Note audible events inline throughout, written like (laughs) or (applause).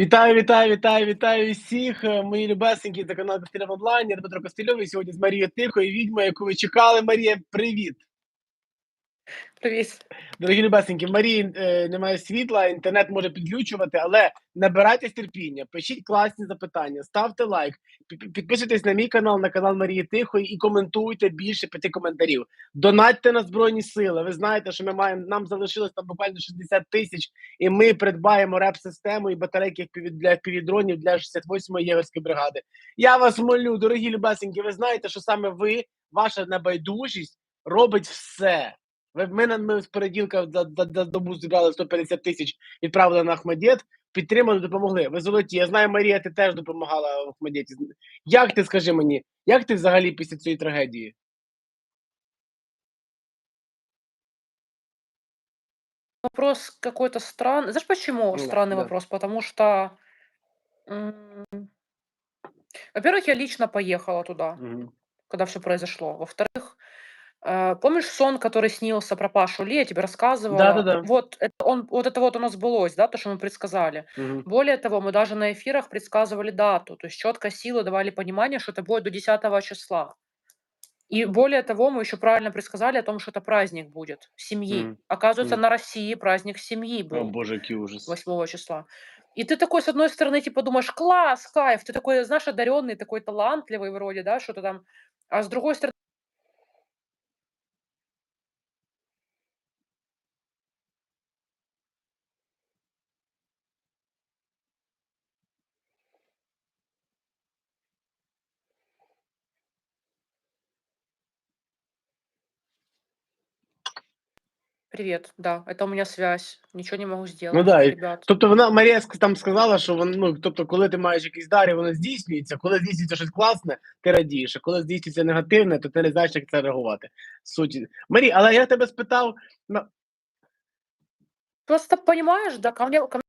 Вітаю, вітаю, вітаю, вітаю всіх. Е, Мої любесенькі, та канал Костельов Онлайн. Я Дмитро Костельов і сьогодні з Марією Тихою, відьмою, яку ви чекали. Марія, привіт. Привіт. Дорогі любесенькі, Марії е, немає світла, інтернет може підключувати, але набирайтесь терпіння, пишіть класні запитання, ставте лайк, пі- підписуйтесь на мій канал, на канал Марії Тихої і коментуйте більше п'яти коментарів. Донатьте на Збройні Сили. Ви знаєте, що ми маємо, нам залишилось там буквально 60 тисяч, і ми придбаємо реп-систему і батарейки для півдронів для 68-ї єгерської бригади. Я вас молю, дорогі любесенькі, ви знаєте, що саме ви, ваша небайдужість робить все. Ви ми на ми з переділка за, за, за добу зібрали 150 тисяч, відправили на Ахмадєт, підтримали, допомогли. Ви золоті. Я знаю, Марія, ти теж допомагала в Ахмадєті. Як ти скажи мені, як ти взагалі після цієї трагедії? Вопрос какой-то странный. Знаешь, почему Ну да, странный да. вопрос? Потому что, м, во-первых, я лично поехала туда, Мгм. когда все произошло. Во-вторых, э, помнишь сон, который снился про Пашу Ли? Я тебе рассказывала. Да-да-да. Вот это, он, вот это вот у нас сбылось, да, то, что мы предсказали. Мгм. Более того, мы даже на эфирах предсказывали дату, то есть четко силы давали понимание, что это будет до 10 числа. И более того, мы еще правильно предсказали о том, что это праздник будет семьи. Мгм. Оказывается, Мгм. на России праздник семьи О, был Боже, який ужас. 8 числа. И ты такой, с одной стороны, типа думаешь, класс, кайф, ты такой, знаешь, одаренный, такой талантливый вроде, да, что-то там. А с другой стороны, привет, да, это у меня связь, ничего не могу сделать, Ну да, і- ребят. Тобто вона Марія ск- там сказала, що вон, ну, тобто, коли ти маєш якийсь дар, і воно здійснюється, коли здійснюється щось класне, ти радієш, а коли здійснюється негативне, то ти не знаєш, як це реагувати. Суть. Марі, але я тебе спитав, на- Просто понимаешь, да, ко мне, ко мне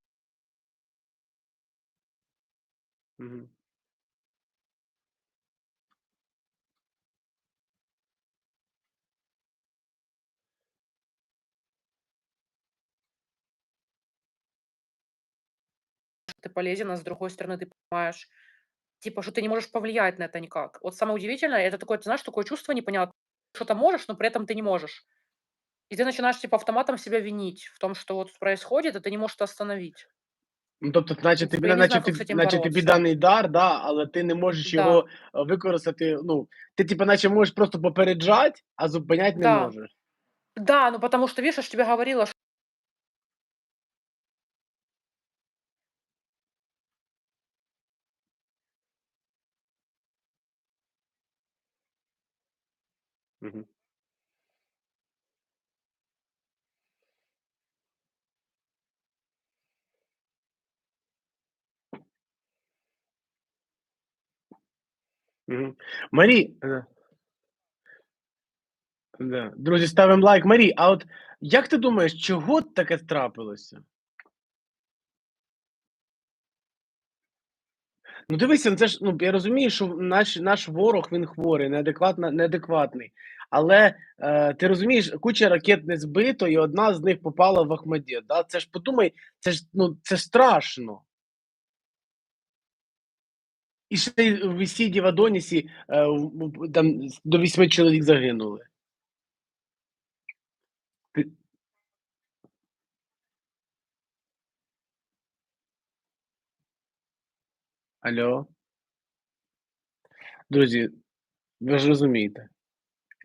Мгм. Ты полезен, а с другой стороны, ты понимаешь, типа, что ты не можешь повлиять на это никак. Вот самое удивительное, это такое, ты знаешь, такое чувство непонятное, что-то можешь, но при этом ты не можешь. И ты начинаешь, типа, автоматом себя винить в том, что вот происходит, и ты не можешь это остановить. Ну, тобто, наче тобі, я не наче, знаю, ти, як з цим наче тобі боротися. даний дар, да, але ти не можеш Да. його е, використати. Ну, ти, типу, наче можеш просто попереджати, а зупиняти не Да. можеш. Да, ну потому что, видишь, я ж тебе говорила, Марі, е, да. друзі, ставимо лайк. Марі, а от як ти думаєш, чого таке трапилося? Ну, дивися, ну, це ж ну я розумію, що наш, наш ворог він хворий, неадекватно, неадекватний. Але е, ти розумієш, куча ракет не збито, і одна з них попала в Ахмадєт. Да? Це ж подумай, це ж ну це страшно. І ще в Ісіді в Адонісі е, там до вісьми чоловік загинули. Алло. Друзі, ви ж розумієте,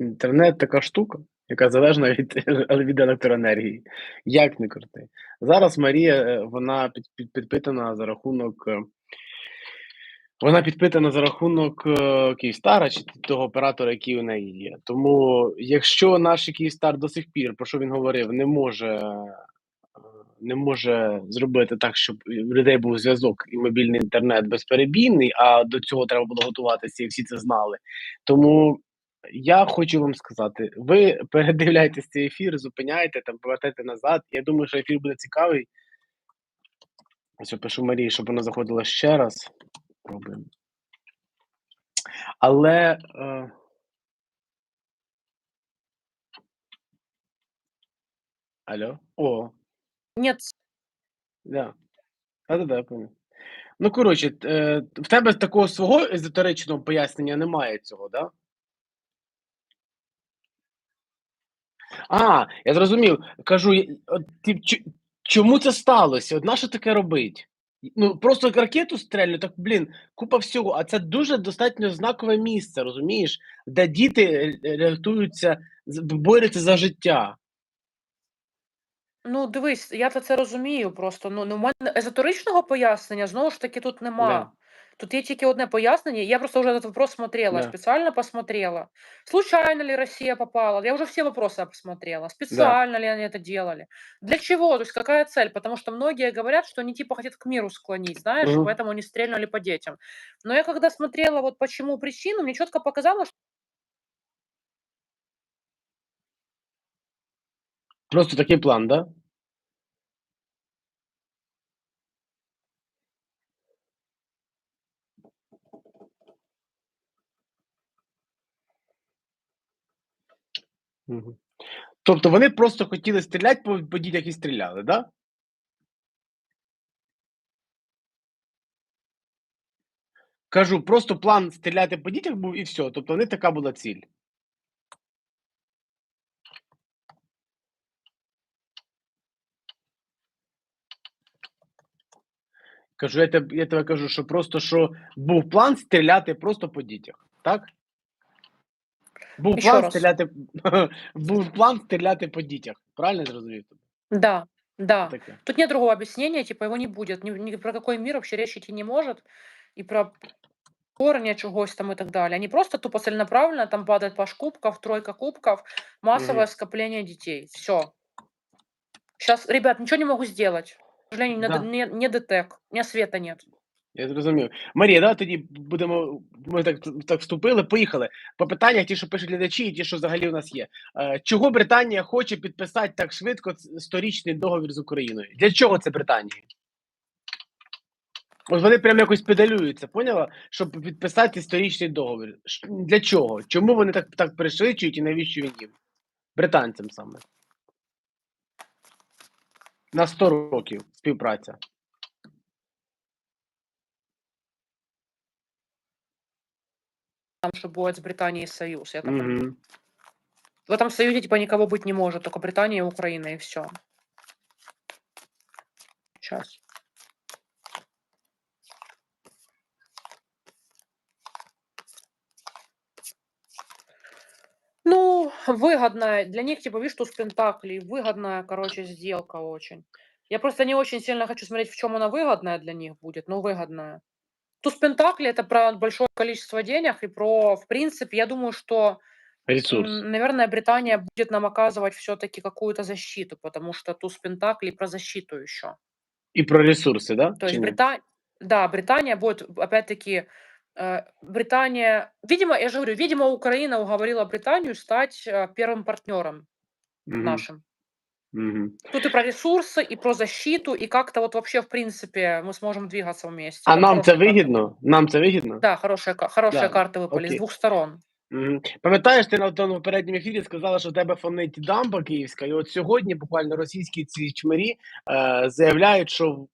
інтернет така штука, яка залежна від, (laughs) від електроенергії. Як не крути. Зараз Марія, е, вона під, під, підпитана за рахунок. е, Вона підпитана за рахунок е, Київстара чи того оператора, який у неї є. Тому, якщо наш Київстар до сих пір, про що він говорив, не може, не може зробити так, щоб в людей був зв'язок і мобільний інтернет безперебійний, а до цього треба було готуватися, і всі це знали. Тому я хочу вам сказати: ви (laughs) передивляйтесь цей ефір, зупиняйте там, повертайте назад. Я думаю, що ефір буде цікавий. Ось пишу Марії, щоб вона заходила ще раз. Пробуємо. Але. Е... Алло? О, нет, да. Да-да-да, я. Ну, коротше, е, в тебе такого свого езотеричного пояснення немає цього, да? А, я зрозумів. Кажу, чому це сталося? От нащо таке робить? Ну, просто як ракету стрельнуть, так, блін, купа всього. А це дуже достатньо знакове місце, розумієш, де діти, е, рятуються, з борються за життя. Ну, дивись, я-то це розумію просто. Ну ну, в мене езотеричного пояснення знову ж таки тут Да. нема. Тут є тільки одне пояснення. Я просто уже этот вопрос смотрела, Да. специально посмотрела. Случайно ли Россия попала? Я уже все вопросы посмотрела. Да. Специально ли они это делали? Для чего? То есть какая цель? Потому что многие говорят, что они типа хотят к миру склонить, знаешь, и Мгм. поэтому они стрельнули по детям. Но я когда смотрела, вот почему причину, мне четко показалось, ш Просто такий план, да? Тобто вони просто хотіли стріляти по дітях і стріляли, да? Кажу, просто план стріляти по дітях був і всьо. Тобто в них така була ціль. Кажу, я теб я тебе кажу, що просто що був план стріляти просто по дітях, так? Був Еще план раз. стріляти (laughs) був план стріляти по дітях. Правильно я зрозумів тебе? Да, да. Таке. Тут нет другого объяснения, типа его не будет. Ни ни про какой мир вообще речь идти не может. И про корни чогось там и так далее. Они просто тупо целенаправленно, там падает паш кубков, тройка кубков, массовое Мгм. скопление детей. Всё. Щас, ребят, ничего не могу сделать. К сожалению, не д Да. не не ДТЭК, у меня света нет. Я зрозумів. Марія, давай тоді будемо ми так так вступили, поїхали. По питаннях, ті, що пишуть глядачі, і ті, що взагалі у нас є. Е, чого Британія хоче підписати так швидко сторічний договір з Україною? Для чого це Британії? От вони прям якось педалюються, поняла? Щоб підписати сторічний договір. Для чого? Чому вони так так пришвидшують і навіщо він їм? Британцям саме. На 100 років співпраця. Там, что будет с Британией союз, я так. Мгм. В этом союзе типа никого быть не может, только Британия и Украина, и всё. Щас. Ну, выгодная для них, типа, видишь, туз пентаклей, выгодная, короче, сделка очень. Я просто не очень сильно хочу смотреть, в чём она выгодная для них будет, но выгодная. Туз пентаклей- это про большое количество денег и про, в принципе, я думаю, что, Ресурс. наверное, Британия будет нам оказывать всё-таки какую-то защиту, потому что туз пентаклей про защиту ещё. І про ресурси, да? То есть ні? Брита да, Британия будет, опять-таки, э, Британия видимо, я же говорю, видимо, Украина уговорила Британию стать, э, первым партнёром Мгм. нашим. Мгм. Тут и про ресурсы, и про защиту, и как-то вот вообще, в принципе, мы сможем двигаться вместе. А Там нам це хорошие карты. вигідно? Нам це вигідно? Да, хорошие ка хорошие Да, карты выпали с окей. двух сторон. Мгм. Пам'ятаєш, ти на тому попередньому ефірі сказала, що в тебе фонить дамба київська, і от сьогодні буквально російські ці чмирі, е, заявляють, що в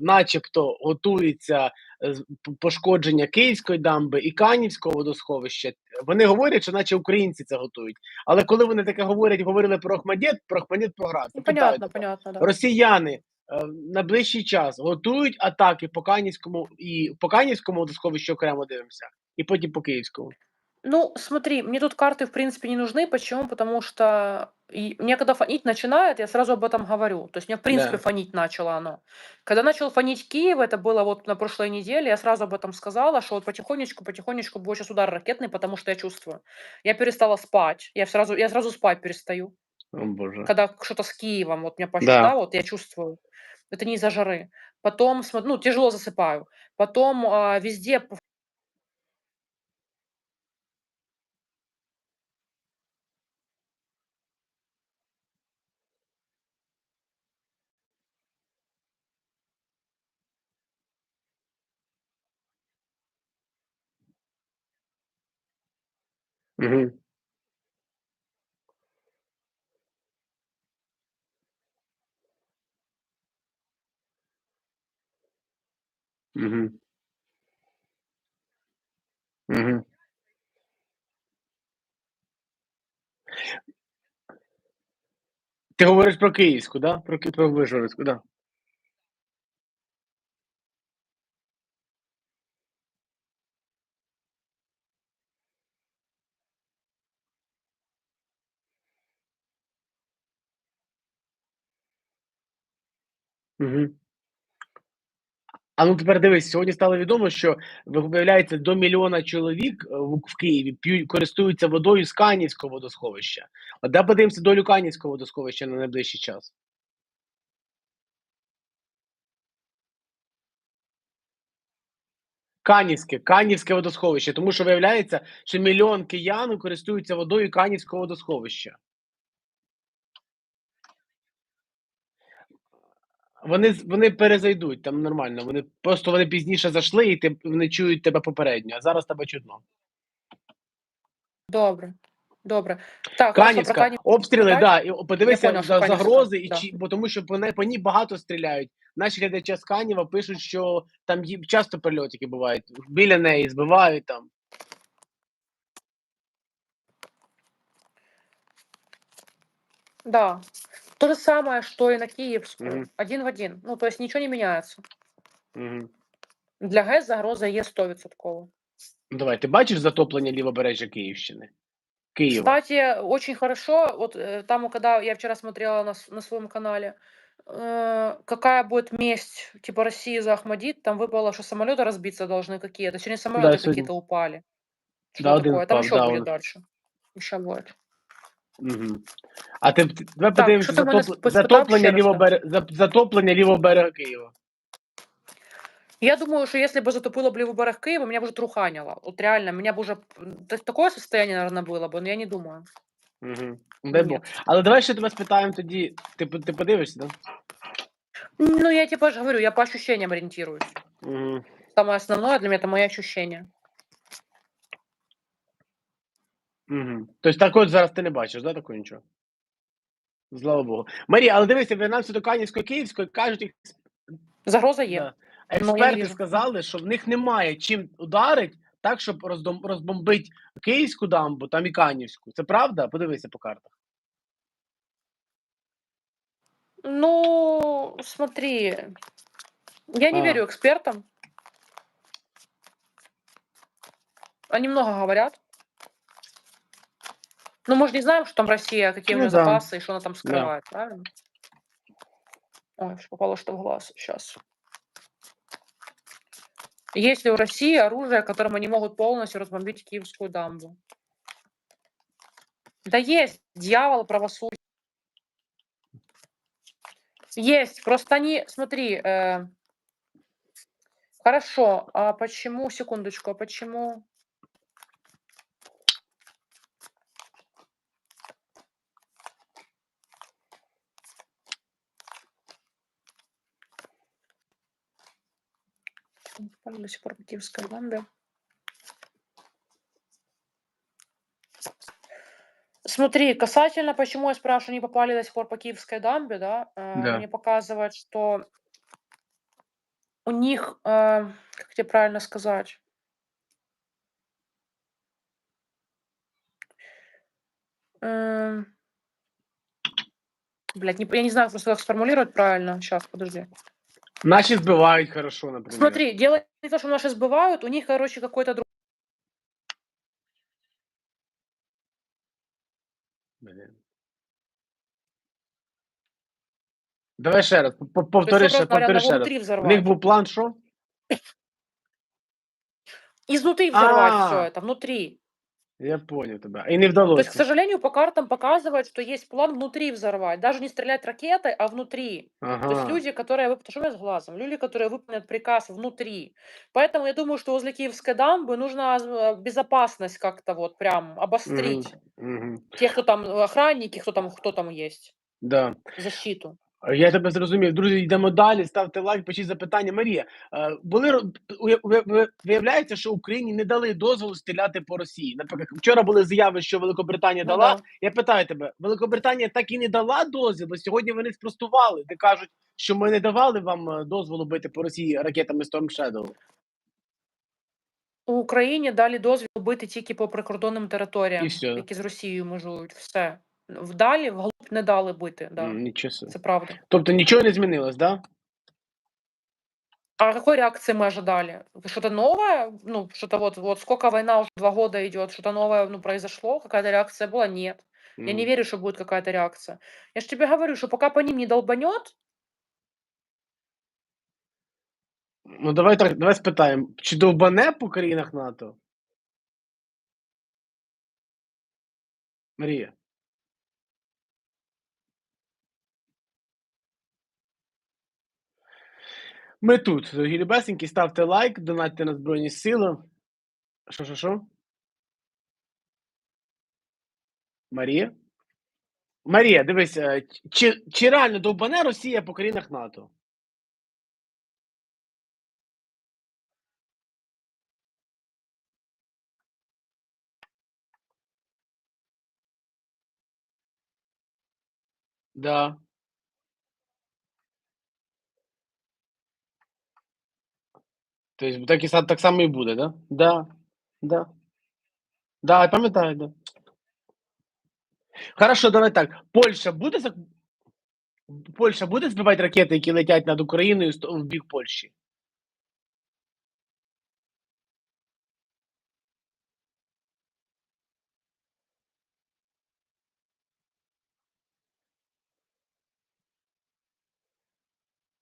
начебто готується, е, пошкодження Київської дамби і Канівського водосховища. Вони говорять, що наче українці це готують. Але коли вони таке говорять, говорили про Охматдит, про Охматдит програв. Ну, понятно, понятно, да. росіяни, е, на ближчий час готують атаки по Канівському і по Канівському водосховищу окремо дивимося, і потім по Київському? Ну, смотри, мне тут карты, в принципе, не нужны. Почему? Потому что и мне когда фонить начинает, я сразу об этом говорю. То есть мне, в принципе, Да. фонить начало оно. Когда начал фонить Киев, это было вот на прошлой неделе, я сразу об этом сказала, что вот потихонечку, потихонечку будет сейчас удар ракетный, потому что я чувствую. Я перестала спать, я сразу, я сразу спать перестаю. О боже. Когда что-то с Киевом, вот меня по Да. вот я чувствую. Это не из-за жары. Потом, смо- ну, тяжело засыпаю. Потом а, везде Мгм. Мгм. Мгм. Ти говориш про Київську, да? Про ки про Вишгородську, да. Мгм. А ну тепер дивись, сьогодні стало відомо, що виявляється до мільйона чоловік, е, в Києві користуються водою з Канівського водосховища. От давай подивимося долю Канівського водосховища на найближчий час. Канівське, Канівське водосховище, тому що виявляється, що мільйон киян користуються водою Канівського водосховища. Вони вони перезайдуть, там нормально. Вони просто вони пізніше зайшли, і ти вони чують тебе попередньо, а зараз тебе чутно. Добре. Добре. Так, про Канівська, Канів обстріли, Далі? да, і подивися поняла, за загрози, і да. чи бо тому що по по ній багато стріляють. Наші глядачі з Канєва пишуть, що там є часто прильотики бувають. Біля неї збивають там. Да. То же самое, что и на Киевскую. Мгм. Один в один. Ну, то есть ничего не меняется. Мгм. Для ГЕС загроза є 100%. Ну, давай, ти бачиш затоплення лівобережжя Київщини? Києва. Кстати, очень хорошо, вот э, там, когда я вчера смотрела на, с- на своем канале, э, какая будет месть, типа России за Ахмадит, там выпало, что самолеты разбиться должны какие-то. Сегодня самолеты сегодня. какие-то упали. Что Да, один такое? Там впав, еще да, будет он- дальше. Еще будет. Угу. А ти ти- давай Так, подивимося що ти в мене затоп... спитав затоплення ще раз, лівого берега за... затоплення лівого берега Києва. Я думаю, что если бы затопило бы левый берег Киева, меня бы уже труханило. Вот реально, меня бы уже... м, та- Такое состояние, наверное, было бы, но я не думаю. Угу. Дай Бог. Нет. Але давай ще тебе спитаємо тоді. Ти, по- ти подивишся, да? Ну, я типа же говорю, я по ощущениям ориентируюсь. Угу. Самое основное для меня это мои ощущения. Угу. Тобто так от зараз ти не бачиш, да, такого нічого? Слава Богу. Марія, але дивися, вернемося до Канівської Київської, кажуть, експ... Загроза є. да. Ну, експерти вижу. сказали, що в них немає чим ударить так, щоб роздом... розбомбити Київську дамбу, там і Канівську. Це правда? Подивися по картах. Ну, смотри, я не А. верю экспертам. Они много говорят. Но мы же не знаем, что там Россия, какие у Ну нее да. запасы и что она там скрывает, правильно? Ой, попало что в глаз. Сейчас. Есть ли у России оружие, которым они могут полностью разбомбить Киевскую дамбу? Да есть. Дьявол правосудия. Есть. Просто они, смотри, э, хорошо, а почему, секундочку, а почему? Попали до сих пор по Киевской дамбе. Смотри, касательно, почему я спрашиваю, не попали до сих пор по Киевской дамбе, да, э, Да. мне показывает, что у них, э, как тебе правильно сказать, эм, блядь, не, я не знаю просто, как сформулировать правильно. Сейчас, подожди. Наші збивають хорошо, наприклад. Смотри, дело не то, что наши сбывают, у них, короче, какой-то друг... Блін. Давай ще раз, по- по- повтори ще, повтори ще раз. взорвать. них був план, що? Изнутри взорвать А. все это, внутри. Я понял тебе. І не То есть, к сожалению, по картам показывает, что есть план внутри взорвать. Даже не стрелять ракетой, а внутри. То есть Ага. люди, которые... вып- Что у меня с глазом? Люди, которые выполнят приказ внутри. Поэтому я думаю, что возле Киевской дамбы нужно э, безопасность как-то вот прям обострить. Мгм. Те, кто там, э, охранники, кто там, кто там есть. Да. Защиту. Я тебе зрозумів. Друзі, йдемо далі. Ставте лайк, пишіть запитання. Марія, е, були виявляється, що Україні не дали дозволу стріляти по Росії. Наприклад, вчора були заяви, що Великобританія Ну дала. да. Я питаю тебе, Великобританія так і не дала дозвіл, сьогодні вони спростували, де кажуть, що ми не давали вам, е, дозволу бити по Росії ракетами Storm Shadow. У Україні дали дозвіл бити тільки по прикордонним територіям, які з Росією межують. Все. Вдалі, вглуб не дали бити, да. Нічого. Це правда. Тобто нічого не змінилось, да? А какой реакции мы ожидали? Что-то новое? Ну, что-то вот, вот сколько война уже два года идет, что-то новое, ну, произошло, какая-то реакция была? Нет. Я не верю, что будет какая-то реакция. Я же тебе говорю, что пока по ним не долбанет, Ну, давай так, давай спитаємо, чи довбане по країнах НАТО? Марія. Ми тут, дорогі любесенькі, ставте лайк, донатьте на Збройні Сили. Що, що, що? Марія? Марія, дивись, е, чи, чи реально довбане Росія по країнах НАТО? Да. Тобто так, так само і буде, да? Да. Да. Да, я пам'ятаю, да. Хорошо, давай так. Польща буде Польща буде збивати ракети, які летять над Україною в бік Польщі?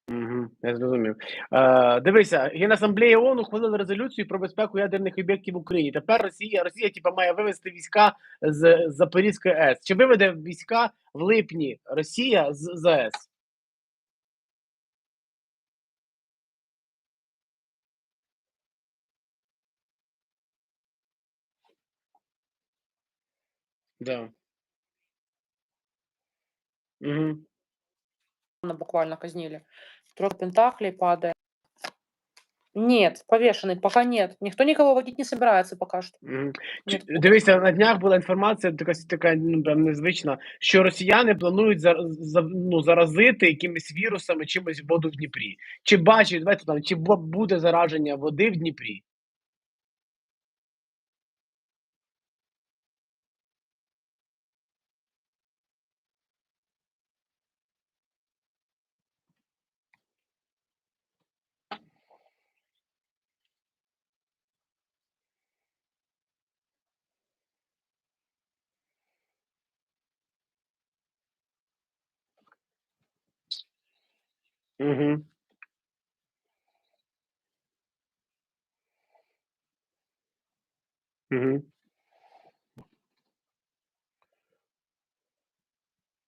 Угу, я зрозумів. Е, дивися, Генасамблея ООН ухвалила резолюцію про безпеку ядерних об'єктів в Україні. Тепер Росія, Росія типу, має вивести війська з Запорізької АЕС. Чи виведе війська в липні Росія з ЗАЕС? Да. Угу. Буквально казнили. Трое пентаклей падает. Нет, повешенный, пока нет. Никто никого водить не собирается пока. Чи- Нет. Дивися, на днях була інформація, така, така ну, прям незвична, що росіяни планують за, за, ну, заразити якимись вірусами чимось воду в Дніпрі. Чи бачить, давайте там, чи буде зараження води в Дніпрі? Угу. Угу.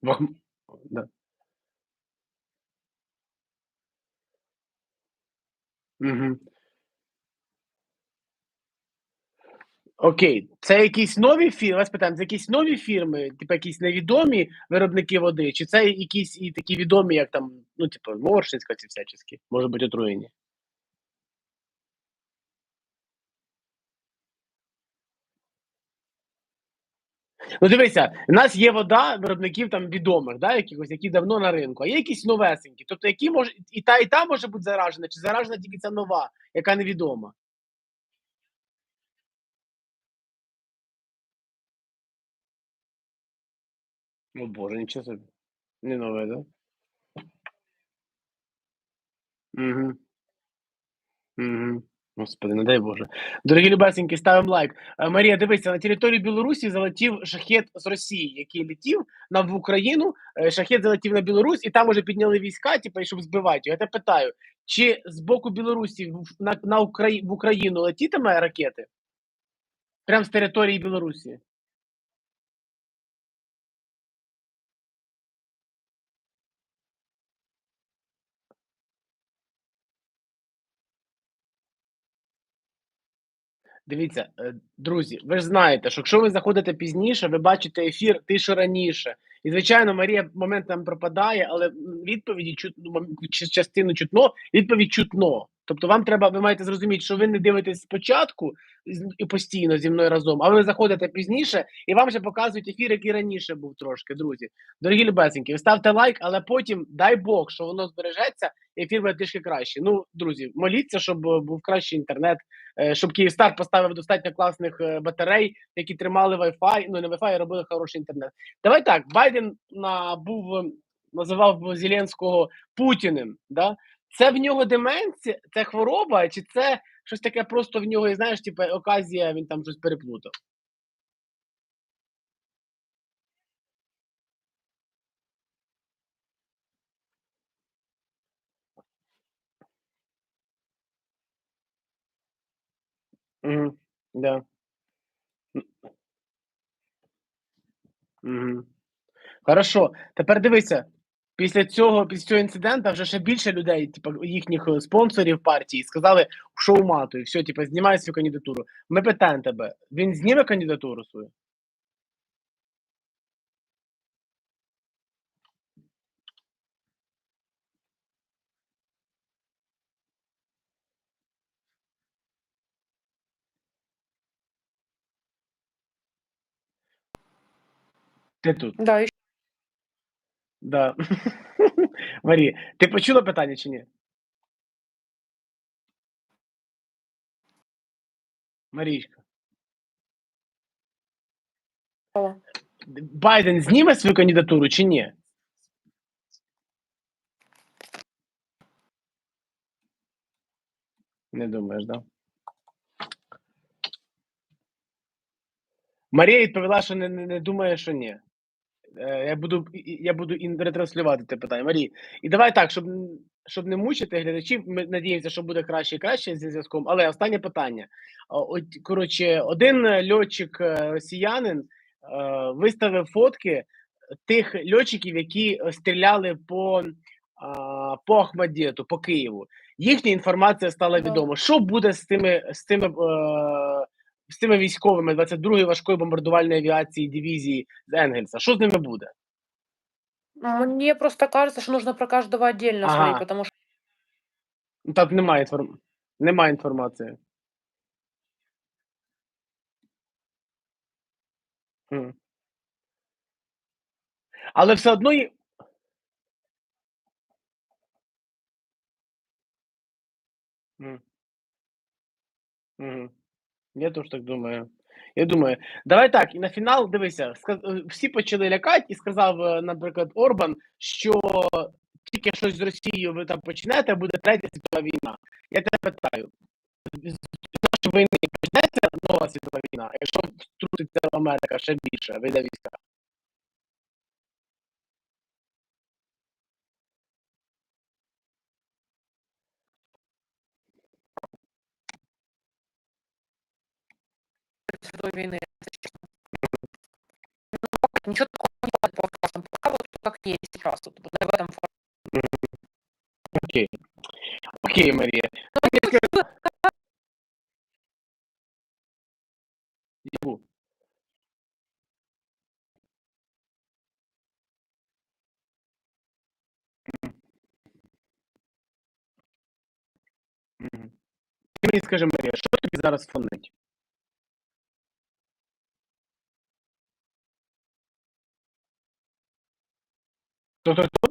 Вахм... Да. Угу. Окей, це якісь нові фірми, вас питаємо, це якісь нові фірми, типу якісь невідомі виробники води, чи це якісь і такі відомі, як там, ну, типу, Моршинська ці всячески, може бути отруєні? Ну, дивися, у нас є вода виробників там відомих, да, якихось, які давно на ринку, а є якісь новесенькі. Тобто, які може і та, і та може бути заражена, чи заражена тільки ця нова, яка невідома. О Боже, нічого собі. Не нове, да? Угу. Угу. Господи, не дай Боже. Дорогі любесенькі, ставимо лайк. Е, Марія, дивися, на територію Білорусі залетів шахет з Росії, який летів нам в Україну. е, Шахет залетів на Білорусь, і там уже підняли війська, типу, щоб збивати. його. Я тебе питаю, чи з боку Білорусі в- на, на Украї... в Україну летітиме ракети? Прямо з території Білорусі. Дивіться, е, друзі, ви ж знаєте, що якщо ви заходите пізніше, ви бачите ефір тише раніше. І, звичайно, Марія моментом пропадає, але відповіді чут, ну, частину чутно, відповідь чутно. Тобто вам треба, ви маєте зрозуміти, що ви не дивитесь спочатку і постійно зі мною разом, а ви заходите пізніше і вам вже показують ефір, який раніше був трошки, друзі. Дорогі любесенькі, ви ставте лайк, але потім дай Бог, що воно збережеться, і ефір буде трішки краще. Ну, друзі, моліться, щоб е, був кращий інтернет, щоб Київстар поставив достатньо класних е, батарей, які тримали Wi-Fi, ну не Wi-Fi, а робили хороший інтернет. Давай так, Байден на, був е, називав Зеленського Путіним. Да? Це в нього деменція, це хвороба, чи це щось таке просто в нього, і знаєш, типу, оказія, він там щось переплутав. Угу. Да. Угу. Хорошо. Тепер дивися. Після цього, після цього інциденту вже ще більше людей, типу, їхніх е, спонсорів партії, сказали, що і все, типу, знімай свою кандидатуру. Ми питаємо тебе, він зніме кандидатуру свою? Ти тут. Да, ещё Да. (laughs) Марія, ти почула питання чи ні? Марічка. Байден зніме свою кандидатуру чи ні? Не думаєш, да? Марія відповіла, що не, не, не думає, що ні. Е, Я буду, я буду ретранслювати це питання. Марії, і давай так, щоб, щоб не мучити глядачів, ми надіємося, що буде краще і краще зі зв'язком. Але останнє питання. От, коротше, один льотчик е, росіянин е, виставив фотки тих льотчиків, які стріляли по, по Ахмадєту, по Києву. Їхня інформація стала відома. Що буде з тими, з тими, з тими військовими 22-ї важкої бомбардувальної авіації дивізії з Енгельса? Що з ними буде? Мне просто кажется, что нужно про каждого отдельно Ага. смотреть, потому что Ну, Так немає інформ... немає інформації. М. Але все одно є. М. Я теж так думаю. Я думаю, давай так, і на фінал дивися, е, всі почали лякати, і сказав, е, наприклад, Орбан, що тільки щось з Росією ви там почнете, буде третя світова війна. Я тебе питаю, з нашої війни почнеться нова світова війна, якщо втрутиться Америка ще більше, вийде війська. Святой войны, это честно. Ну, пока ничего такого не делать по подкастам. Пока вот как есть сейчас. Вот, вот в этом формате. Окей. Окей, Марія. Ну, Мені ну, скажи- что- Яку? Мгм. Ти мені скажи, Марія, що тобі зараз фонить? Хто, хто?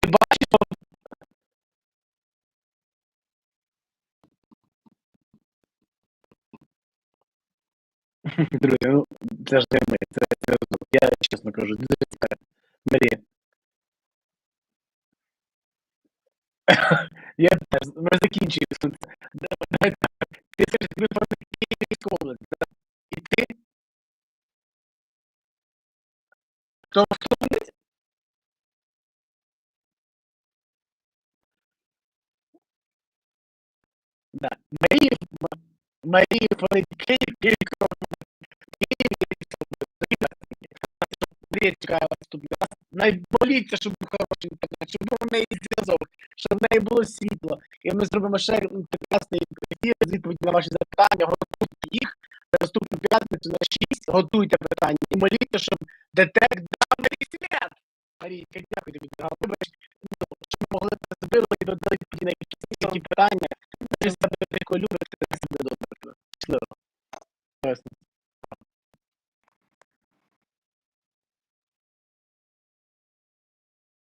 Ти бачиш, Друзі, ну це ж не ми, це, це я чесно кажу, дуже цікаво. Марія. Я теж, ми закінчуємо. Ти скажи, тобі просто Київська Тобто да. Мої, мої політики кільком цікава. Найболіться, щоб був хороший інтернет, щоб був в неї зв'язок, щоб в неї було світло. І ми зробимо ще прекрасний ефір з відповіді на ваші запитання, готуйте їх. Наступну п'ятницю на 6 готуйте питання і моліться, щоб детект Марійка, дякую тобі, вибач, ну, що ми могли зробили і додали ті найчастіші питання, ти себе любиш, ти себе добре.